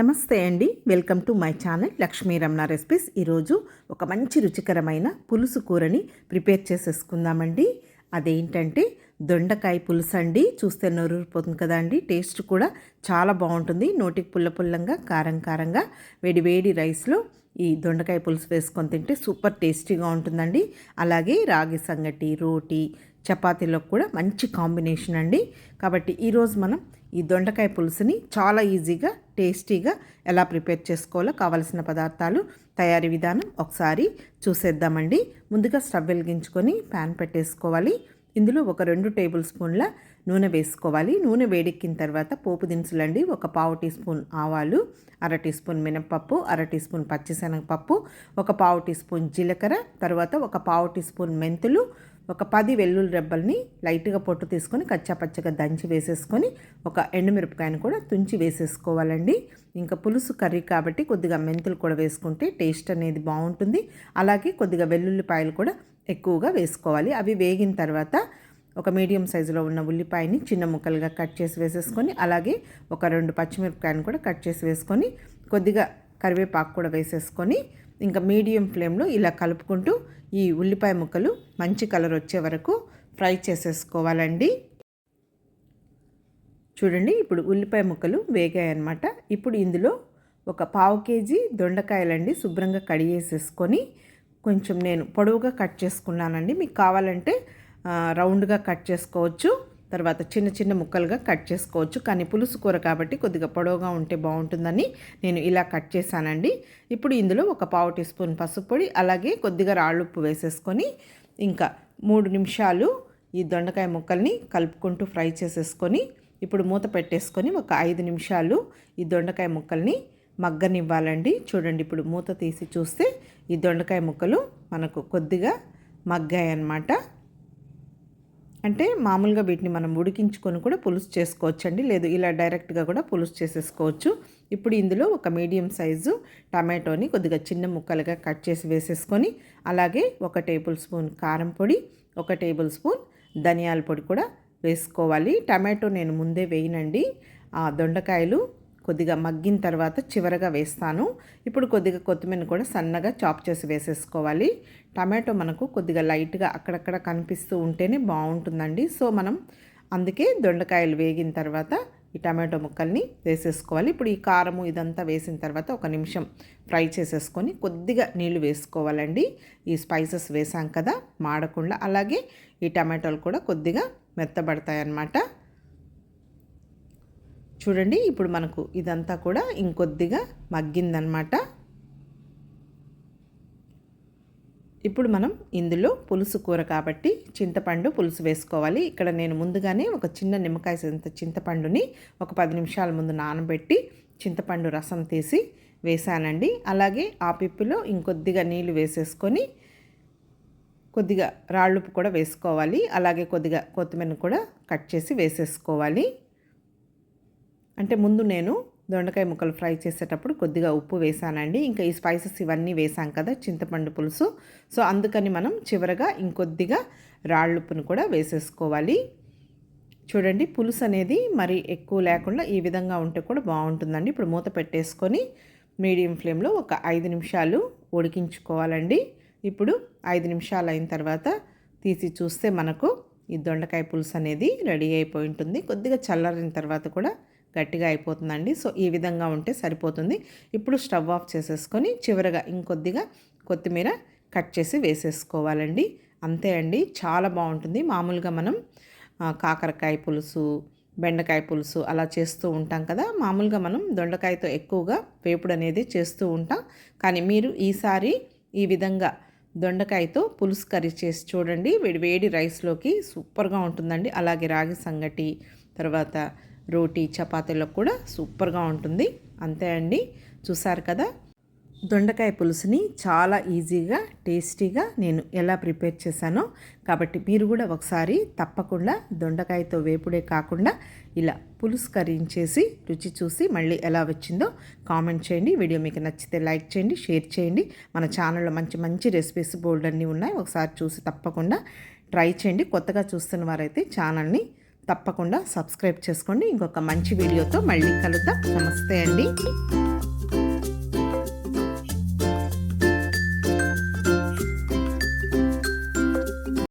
నమస్తే అండి. Welcome to my channel Lakshmi Ramana recipes. ఈరోజు ఒక మంచి రుచికరమైన పులుసు కూరని ప్రిపేర్ చేసేసుకుందామండి. అదేంటంటే దొండకాయ పులుసు అండి చూస్తే నొరూరిపోతుంది కదా అండి. టేస్ట్ కూడా చాలా బాగుంటుంది. నోటికి పుల్ల పుల్లంగా కారం కారంగా వేడి వేడి రైస్లో ఈ దొండకాయ పులుసు వేసుకొని తింటే సూపర్ టేస్టీగా ఉంటుందండి. అలాగే రాగి సంగటి రోటీ చపాతీలో కూడా మంచి కాంబినేషన్ అండి. కాబట్టి ఈరోజు మనం ఈ దొండకాయ పులుసుని చాలా ఈజీగా టేస్టీగా ఎలా ప్రిపేర్ చేసుకోవాలో కావలసిన పదార్థాలు తయారీ విధానం ఒకసారి చూసేద్దామండి. ముందుగా స్టవ్ వెలిగించుకొని ప్యాన్ పెట్టేసుకోవాలి. ఇందులో ఒక రెండు టేబుల్ స్పూన్ల నూనె వేసుకోవాలి. నూనె వేడెక్కిన తర్వాత పోపు దినుసులండి. ఒక పావు టీ స్పూన్ ఆవాలు అర టీ స్పూన్ మినప్పప్పు అర టీ స్పూన్ పచ్చిశనగపప్పు ఒక పావు టీ స్పూన్ జీలకర్ర తర్వాత ఒక పావు టీ స్పూన్ మెంతులు ఒక పది వెల్లుల్లి రెబ్బల్ని లైట్గా పొట్టు తీసుకొని కచ్చాపచ్చగా దంచి వేసేసుకొని ఒక ఎండుమిరపకాయను కూడా తుంచి వేసేసుకోవాలండి. ఇంకా పులుసు కర్రీ కాబట్టి కొద్దిగా మెంతులు కూడా వేసుకుంటే టేస్ట్ అనేది బాగుంటుంది. అలాగే కొద్దిగా వెల్లుల్లిపాయలు కూడా ఎక్కువగా వేసుకోవాలి. అవి వేగిన తర్వాత ఒక మీడియం సైజులో ఉన్న ఉల్లిపాయని చిన్న ముక్కలుగా కట్ చేసి వేసేసుకొని అలాగే ఒక రెండు పచ్చిమిరపకాయను కూడా కట్ చేసి వేసుకొని కొద్దిగా కరివేపాకు కూడా వేసేసుకొని ఇంకా మీడియం ఫ్లేమ్లో ఇలా కలుపుకుంటూ ఈ ఉల్లిపాయ ముక్కలు మంచి కలర్ వచ్చే వరకు ఫ్రై చేసేసుకోవాలండి. చూడండి ఇప్పుడు ఉల్లిపాయ ముక్కలు వేగాయన్నమాట. ఇప్పుడు ఇందులో ఒక పావు కేజీ దొండకాయలండి శుభ్రంగా కడిగేసేసుకొని కొంచెం నేను పొడవుగా కట్ చేసుకున్నానండి. మీకు కావాలంటే రౌండ్గా కట్ చేసుకోవచ్చు. తర్వాత చిన్న చిన్న ముక్కలుగా కట్ చేసుకోవచ్చు. కానీ పులుసు కూర కాబట్టి కొద్దిగా పొడవుగా ఉంటే బాగుంటుందని నేను ఇలా కట్ చేశానండి. ఇప్పుడు ఇందులో ఒక పావు టీ స్పూన్ పసుపు పొడి అలాగే కొద్దిగా రాళ్ళుప్పు వేసేసుకొని ఇంకా మూడు నిమిషాలు ఈ దొండకాయ ముక్కల్ని కలుపుకుంటూ ఫ్రై చేసేసుకొని ఇప్పుడు మూత పెట్టేసుకొని ఒక ఐదు నిమిషాలు ఈ దొండకాయ ముక్కల్ని మగ్గనివ్వాలండి. చూడండి ఇప్పుడు మూత తీసి చూస్తే ఈ దొండకాయ ముక్కలు మనకు కొద్దిగా మగ్గాయి అన్నమాట అంటే మామూలుగా వీటిని మనం ఉడికించుకొని కూడా పులుసు చేసుకోవచ్చండి. లేదు ఇలా డైరెక్ట్గా కూడా పులుసు చేసేసుకోవచ్చు. ఇప్పుడు ఇందులో ఒక మీడియం సైజు టమాటోని కొద్దిగా చిన్న ముక్కలుగా కట్ చేసి వేసేసుకొని అలాగే ఒక టేబుల్ స్పూన్ కారం పొడి ఒక టేబుల్ స్పూన్ ధనియాల పొడి కూడా వేసుకోవాలి. టమాటో నేను ముందే వేయనండి. ఆ దొండకాయలు కొద్దిగా మగ్గిన తర్వాత చివరగా వేస్తాను. ఇప్పుడు కొద్దిగా కొత్తిమీర కూడా సన్నగా చాప్ చేసి వేసేసుకోవాలి. టమాటో మనకు కొద్దిగా లైట్గా అక్కడక్కడ కనిపిస్తూ ఉంటేనే బాగుంటుందండి. సో మనం అందుకే దొండకాయలు వేగిన తర్వాత ఈ టమాటో ముక్కల్ని వేసేసుకోవాలి. ఇప్పుడు ఈ కారము ఇదంతా వేసిన తర్వాత ఒక నిమిషం ఫ్రై చేసేసుకొని కొద్దిగా నీళ్ళు వేసుకోవాలండి. ఈ స్పైసెస్ వేసాం కదా మాడకుండా. అలాగే ఈ టమాటోలు కూడా కొద్దిగా మెత్తబడతాయి అన్నమాట చూడండి ఇప్పుడు మనకు ఇదంతా కూడా ఇంకొద్దిగా మగ్గిందనమాట. ఇప్పుడు మనం ఇందులో పులుసు కూర కాబట్టి చింతపండు పులుసు వేసుకోవాలి. ఇక్కడ నేను ముందుగానే ఒక చిన్న నిమ్మకాయ చింతపండుని ఒక పది నిమిషాల ముందు నానబెట్టి చింతపండు రసం తీసి వేసానండి. అలాగే ఆ పిప్పులో ఇంకొద్దిగా నీళ్ళు వేసేసుకొని కొద్దిగా రాళ్ళుప్పు కూడా వేసుకోవాలి. అలాగే కొద్దిగా కొత్తిమీర కూడా కట్ చేసి వేసేసుకోవాలి. అంటే ముందు నేను దొండకాయ ముక్కలు ఫ్రై చేసేటప్పుడు కొద్దిగా ఉప్పు వేసానండి. ఇంకా ఈ స్పైసెస్ ఇవన్నీ వేసాం కదా చింతపండు పులుసు. సో అందుకని మనం చివరగా ఇంకొద్దిగా రాళ్ళుప్పును కూడా వేసేసుకోవాలి. చూడండి పులుసు అనేది మరి ఎక్కువ లేకుండా ఈ విధంగా ఉంటే కూడా బాగుంటుందండి. ఇప్పుడు మూత పెట్టేసుకొని మీడియం ఫ్లేమ్లో ఒక ఐదు నిమిషాలు ఉడికించుకోవాలండి. ఇప్పుడు ఐదు నిమిషాలు అయిన తర్వాత తీసి చూస్తే మనకు ఈ దొండకాయ పులుసు అనేది రెడీ అయిపోయి ఉంటుంది. కొద్దిగా చల్లారిన తర్వాత కూడా గట్టిగా అయిపోతుందండి. సో ఈ విధంగా ఉంటే సరిపోతుంది. ఇప్పుడు స్టవ్ ఆఫ్ చేసేసుకొని చివరగా ఇంకొద్దిగా కొత్తిమీర కట్ చేసి వేసేసుకోవాలండి. అంతే అండి. చాలా బాగుంటుంది. మామూలుగా మనం కాకరకాయ పులుసు బెండకాయ పులుసు అలా చేస్తూ ఉంటాం కదా. మామూలుగా మనం దొండకాయతో ఎక్కువగా వేపుడు అనేది చేస్తూ ఉంటాం. కానీ మీరు ఈసారి ఈ విధంగా దొండకాయతో పులుసు కర్రీ చేసి చూడండి. వేడి వేడి రైస్లోకి సూపర్గా ఉంటుందండి. అలాగే రాగి సంగటి తర్వాత రోటీ చపాతీలకు కూడా సూపర్గా ఉంటుంది. అంతే అండి. చూసారు కదా? దొండకాయ పులుసుని చాలా ఈజీగా టేస్టీగా నేను ఎలా ప్రిపేర్ చేశానో కాబట్టి మీరు కూడా ఒకసారి తప్పకుండా దొండకాయతో వేపుడే కాకుండా ఇలా పులుసు కరించేసి రుచి చూసి మళ్ళీ ఎలా వచ్చిందో కామెంట్ చేయండి. వీడియో మీకు నచ్చితే లైక్ చేయండి షేర్ చేయండి. మన ఛానల్లో మంచి మంచి రెసిపీస్ బోల్డ్ అన్నీ ఉన్నాయి. ఒకసారి చూసి తప్పకుండా ట్రై చేయండి. కొత్తగా చూస్తున్న వారైతే ఛానల్ని తప్పకుండా సబ్స్క్రైబ్ చేసుకోండి. ఇంకొక మంచి వీడియోతో మళ్ళీ కలుద్దాం. నమస్తే అండి.